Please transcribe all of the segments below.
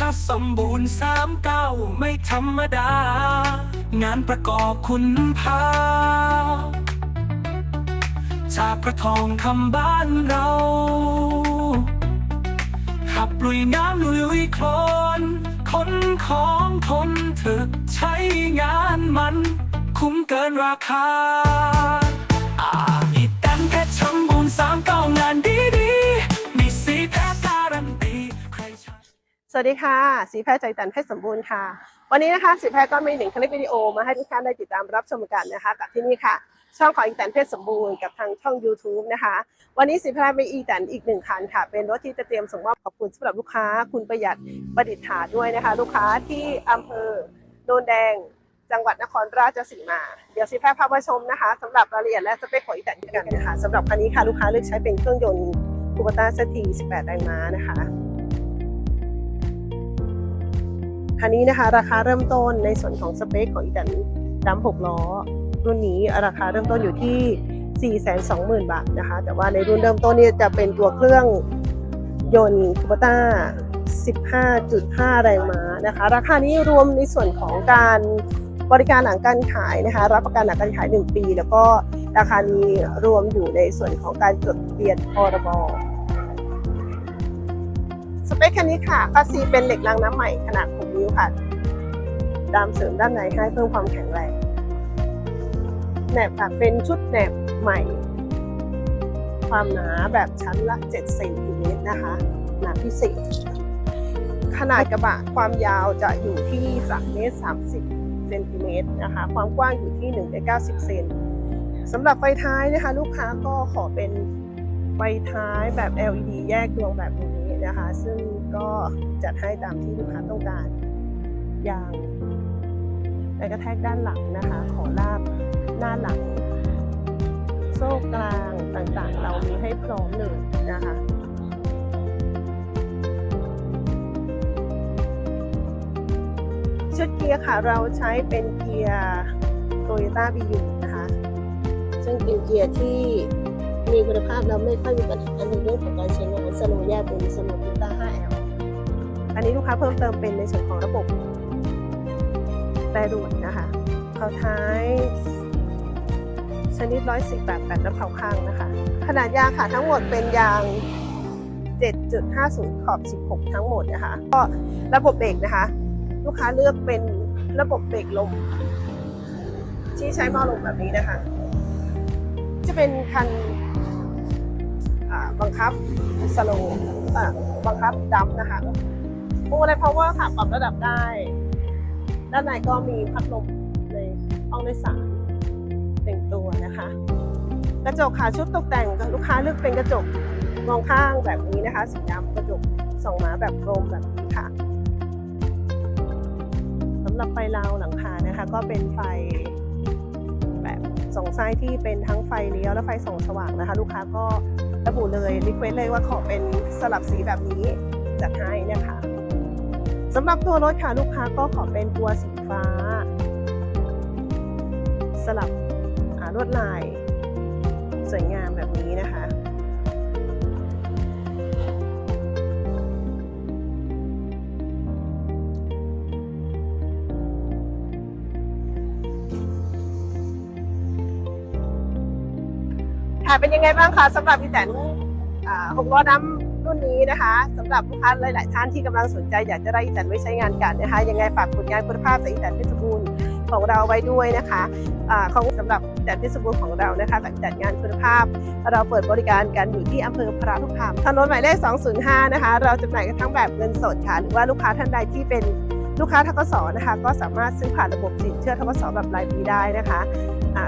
ชาสมบูรณ์สามเก้าไม่ธรรมดา งานประกอบคุณภาพจากประทองคำบ้านเราขับลุยน้ำลุยลุยโคลนคนของทนถึกใช้งานมัน คุ้มเกินราคาอาอีแตนเพชรชมบูรณ์สามเก้างานดี สวัสดีค่ะ สีแพทย์ใจตันเพชรสมบูรณ์ค่ะ วันนี้นะคะสีแพทย์ก็มีหนึ่งคลิปวิดีโอมาให้ทุกท่านได้ติดตามรับชมกันนะคะกับที่นี่ค่ะ ช่องของอีแตนเพชรสมบูรณ์กับทางช่อง YouTube นะคะ วันนี้สีแพทย์มีอีแตนอีกหนึ่งคันค่ะ เป็นรถที่จะเตรียมส่งมอบขอบคุณสำหรับลูกค้า คุณประหยัดประดิษฐาด้วยนะคะ ลูกค้าที่อำเภอโนนแดง จังหวัดนครราชสีมา เดี๋ยวสีแพทย์พามาชมนะคะสำหรับรายละเอียดและสเปคของอีแตนกันนะคะสำหรับคันนี้ค่ะลูกค้าเลือกใช้เป็นเครื่องยนต์คูปต้าสตี18แรงม้านะคะ คันนี้นะคะ ราคาเริ่มต้นในส่วนของสเปคของอีแตนดัม6ล้อ รุ่นนี้ราคาเริ่มต้นอยู่ที่ 420,000 บาทนะคะ แต่ว่าในรุ่นเริ่มต้นนี่จะเป็นตัวเครื่องยนต์คูปต้า15.5 แรงม้านะคะ ราคานี้รวมในส่วนของการบริการหลังการขายนะคะ รับประกันหลังการขาย 1 ปี แล้วก็ราคานี้รวมอยู่ในส่วนของการจดทะเบียนพรบ สเปคคันนี้ค่ะคัสซีเป็นเหล็กรางน้ำใหม่ขนาด 6 นิ้วค่ะดามเสริมด้านในให้เพิ่มความแข็งแรงแหนบค่ะเป็นชุดแหนบใหม่ ความหนาแบบชั้นละ 7 เซนติเมตรนะคะ หนาพิเศษ ขนาดกระบะความยาวจะอยู่ที่ 3 เมตร 30 เซนติเมตรนะคะ ความกว้างอยู่ที่1เมตร90 เซนสำหรับไฟท้ายนะคะ ลูกค้าก็ขอเป็นไฟท้ายแบบ LED แยกดวงแบบนี้ นะคะ ซึ่งก็จัดให้ตามที่ลูกค้าต้องการ อย่างและกระแทกด้านหลังนะคะ ขอลาบหน้าหลัง โซ่กลางต่างๆ เรามีให้พร้อมเลยนะคะชุดเกียร์ค่ะเราใช้เป็นเกียร์ Toyota BU นะคะ ซึ่งเป็นเกียร์ที่ มีคุณภาพแล้วไม่ค่อยมีปัญหาในเรื่องของการใช้งานสโลว์แยกเป็นสโลว์พิต้า 5L อันนี้ลูกค้าเพิ่มเติมเป็นในส่วนของระบบแตรด่วนนะคะเขาท้ายชนิด 110แบบแบบน้ำเผาข้างนะคะ ขนาดยางค่ะทั้งหมดเป็นยาง 7.50 ขอบ 16 ทั้งหมดนะคะ ก็ระบบเบรกนะคะ ลูกค้าเลือกเป็นระบบเบรกลม ที่ใช้หม้อลมแบบนี้นะคะ จะเป็นคัน บังคับสโลว์บังคับดัมนะคะพวงมาลัยพาวเวอร์ค่ะปรับระดับได้ ด้านในก็มีพัดลมในห้องโดยสารหนึ่งตัวนะคะ กระจกค่ะชุดตกแต่งลูกค้าเลือกเป็นกระจกมองข้างแบบนี้นะคะสีดำกระจกส่องมาแบบโครมแบบนี้ค่ะสำหรับไฟราวหลังคานะคะ ก็เป็นไฟแบบสองไส้ที่เป็นทั้งไฟเลี้ยวและไฟส่องสว่างนะคะ ลูกค้าก็ ระบุเลยรีเควสเลยว่าขอเป็นสลับสีแบบนี้จัดให้นะคะสำหรับตัวรถค่ะลูกค้าก็ขอเป็นตัวสีฟ้า สลับลวดลาย สวยงามแบบนี้นะคะ ค่ะเป็นยังไงบ้างคะสำหรับอีแตนหกล้อน้ำรุ่นนี้นะคะสำหรับลูกค้าหลาย ๆ ท่านที่กำลังสนใจอยากจะได้อีแตนไว้ใช้งานกันนะคะ ยังไงฝากผลงานคุณภาพจากอีแตนเพชรบูรณ์ของเราไว้ด้วยนะคะของสำหรับอีแตนพชรบูรณ์ของเรานะคะจัดงานคุณภาพ เราเปิดบริการกันอยู่ที่อำเภอพระทุกคามถนนหมายเลข 205 นะคะ เราจำหน่ายกันทั้งแบบเงินสดค่ะ หรือว่าลูกค้าท่านใดที่เป็น ลูกค้าทกสนะคะ ก็สามารถซื้อผ่านระบบสินเชื่อทกสแบบรายปีได้นะคะ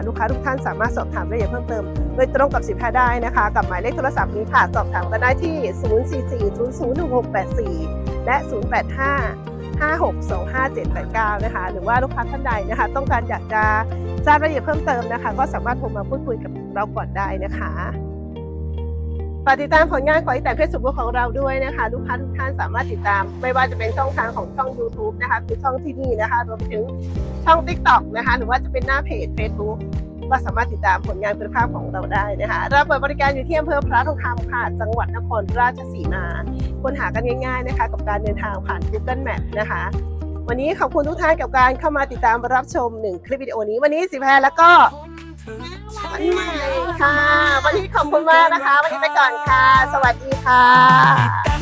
ลูกค้าทุกท่านสามารถสอบถามรายละเอียดเพิ่มเติม โดยตรงกับสินค้าได้นะคะ กับหมายเลขโทรศัพท์นี้ค่ะสอบถามกันได้ที่ 044-001684 และ 085 5625789 นะคะ หรือว่าลูกค้าท่านใดนะคะ ต้องการอยากจะทราบรายละเอียดเพิ่มเติมนะคะ ก็สามารถโทรมาพูดคุยกับเราก่อนได้นะคะ ฝากติดตามผลงานของอีแต่เพชรสุบุของเราด้วยนะคะลูกค้าทุกท่านสามารถติดตาม ไม่ว่าจะเป็นช่องทางของช่อง YouTube นะคะคือช่องที่นี่นะคะรวมถึงช่อง TikTok นะคะ หรือว่าจะเป็นหน้าเพจ Facebook ก็สามารถติดตามผลงานคุณภาพของเราได้นะคะเราเปิดบริการอยู่ที่อำเภอพระทองคำค่ะจังหวัดนครราชสีมาค้นหากันง่ายๆนะคะกับการเดินทางผ่าน Google Map นะคะ วันนี้ขอบคุณทุกท่านกับการเข้ามาติดตามรับชมหนึ่งคลิปวิดีโอนี้ วันนี้สิแพรแล้วก็ วันใหม่ค่ะ วันนี้ขอบคุณมากนะคะ วันนี้ไปก่อนค่ะ สวัสดีค่ะ